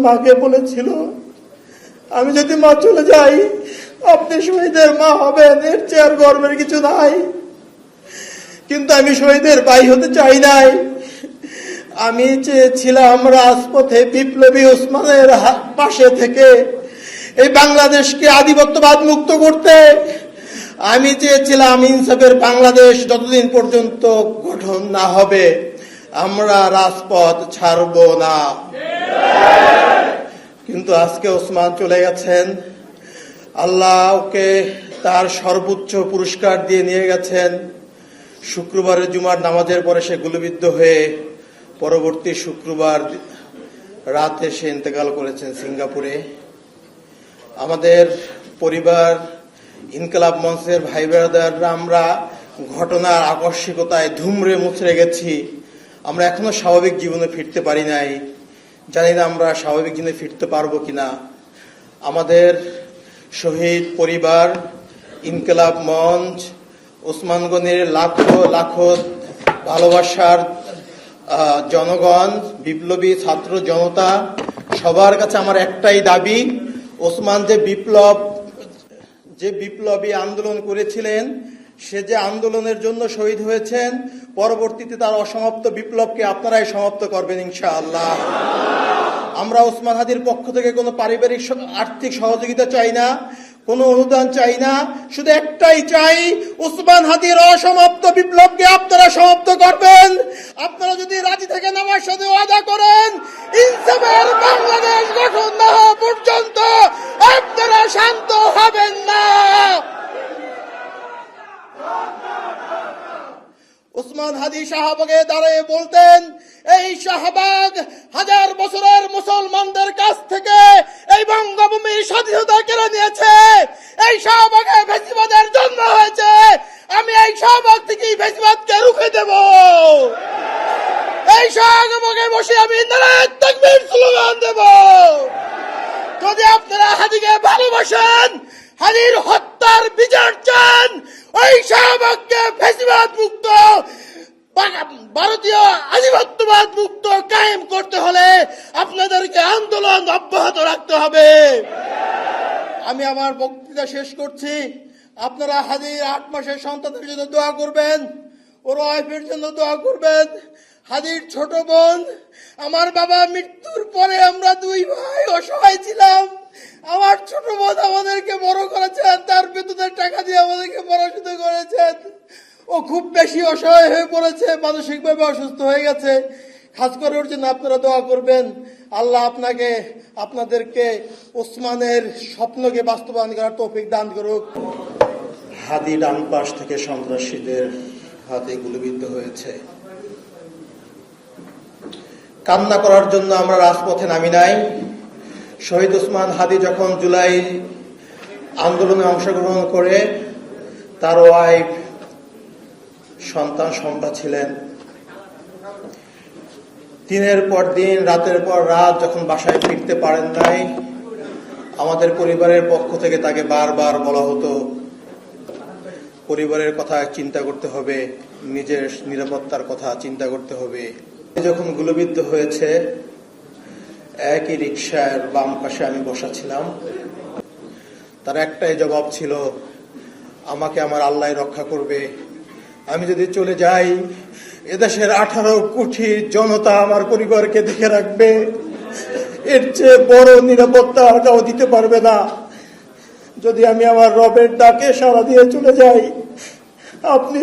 মাকে বলেছিল, আমি যদি মা চলে যাই, আপনি শহীদের মা হবেন, এর চেয়ে আর গর্বের কিছু নাই। কিন্তু আমি শহীদের ভাই হতে চাই নাই। আমি চেয়েছিলাম রাজপথে বিপ্লবী ওসমানের পাশে থেকে এই বাংলাদেশকে আধিপত্যবাদ মুক্ত করতে। আমি চেয়েছিলাম ইনসাফের বাংলাদেশ যতদিন পর্যন্ত গঠন না হবে, আমরা রাজপথ ছাড়ব না। কিন্তু আজকে ওসমান চলে গেছেন। আল্লাহ ওকে তার সর্বোচ্চ পুরস্কার দিয়ে নিয়ে গেছেন। শুক্রবারের জুমার নামাজের পরে সে গুলিবিদ্ধ হয়ে পরবর্তী শুক্রবার রাতে সে ইন্তেকাল করেছেন সিঙ্গাপুরে। আমাদের পরিবার, ইনকলাব মঞ্চের ভাই বেড়াদাররা আমরা ঘটনার আকস্মিকতায় ধুমরে মুচড়ে গেছি। আমরা এখনও স্বাভাবিক জীবনে ফিরতে পারি নাই। জানি না আমরা স্বাভাবিক দিনে ফিরতে পারব কিনা। আমাদের শহীদ পরিবার, ইনকলাব মঞ্চ ওসমানগণের লাখো লাখো ভালোবাসার জনগণ, বিপ্লবী ছাত্র জনতা, সবার কাছে আমার একটাই দাবি, ওসমান যে বিপ্লব, যে বিপ্লবী আন্দোলন করেছিলেন সে যে আন্দোলনের জন্য শহীদ হয়েছেন, পরবর্তীতে তার অসমাপ্ত বিপ্লবকে আপনারাই সমাপ্ত করবেন ইনশাআল্লাহ। আমরা ওসমান হাদির পক্ষ থেকে কোনো পারিবারিক আর্থিক সহযোগিতা চাই না, কোনো অনুদান চাই না, শুধু একটাই চাই উসমান হাদির অসমাপ্ত বিপ্লবকে আপনারা সমাপ্ত করবেন। হাদি শাহবাগে দাঁড়িয়ে বলতেন, এই শাহবাগ হাজার বছরের মুসলমানদের কাছ থেকে এই বঙ্গভূমির স্বাধীনতা কেড়ে নিয়েছে। এই শাহবাগে বেশিবাদের জন্ম হয়েছে। আমি এই শাহবাগ থেকে বেশিবাদকে রুখে দেব। এই শাহবাগে বসে আমি নারায়ণ তাকবীর স্লোগান দেব। যদি আপনারা হাদিকে ভালোবাসেন হাদির হত্যার বিচার চান, ওই শাহবাগকে ফেসিবাদ মুক্ত ভারতীয় আধিপত্যবাদ মুক্ত কায়েম করতে হলে আপনাদেরকে আন্দোলন অব্যাহত রাখতে হবে। আমি আমার বক্তৃতা শেষ করছি। আপনারা হাজির আট মাসের সন্তানের জন্য দোয়া করবেন ওর ওয়াইফের জন্য দোয়া করবেন। হাজির ছোট বোন, আমার বাবা মৃত্যুর পরে আমরা দুই ভাই অসহায় ছিলাম। আমার ছোট বোন আমাদেরকে বড় করেছেন, তার বেতনের টাকা দিয়ে আমাদেরকে পড়াশোনা করেছেন। ও খুব বেশি অসহায় হয়ে পড়েছে, মানসিকভাবে অসুস্থ হয়ে গেছে। খাস করে ওর জন্য আপনারা দোয়া করবেন। আল্লাহ আপনাকে, আপনাদেরকে ওসমানের স্বপ্নকে বাস্তবায়ন করার তৌফিক দান করুক। হাদি ডান পাশ থেকে সন্ত্রাসীদের হাতে গুলিবিদ্ধ হয়েছে। কান্না করার জন্য আমরা রাজপথে নামি নাই। শহীদ ওসমান হাদি যখন জুলাই আন্দোলনে অংশগ্রহণ করে, তার ওয়াইফ সন্তান সম্পা ছিলেন। দিনের পর দিন, রাতের পর রাত যখন বাসায় ফিরতে পারেন নাই, আমাদের পরিবারের পক্ষ থেকে তাকে বারবার বলা হতো, পরিবারের কথা চিন্তা করতে হবে, নিজের নিরাপত্তার কথা চিন্তা করতে হবে। যখন গুলিবিদ্ধ হয়েছে, একই রিক্সার বাম পাশে আমি বসা ছিলাম। তার একটাই জবাব ছিল, আমাকে আমার আল্লাহ রক্ষা করবে। আমি যদি চলে যাই, এদেশের আঠারো কোটি জনতা আমার পরিবারকে দেখে রাখবে। এর চেয়ে বড় নিরাপত্তা আর কাউ দিতে পারবে না। যদি আমি আমার রবের ডাকে সারা দিয়ে চলে যাই, আপনি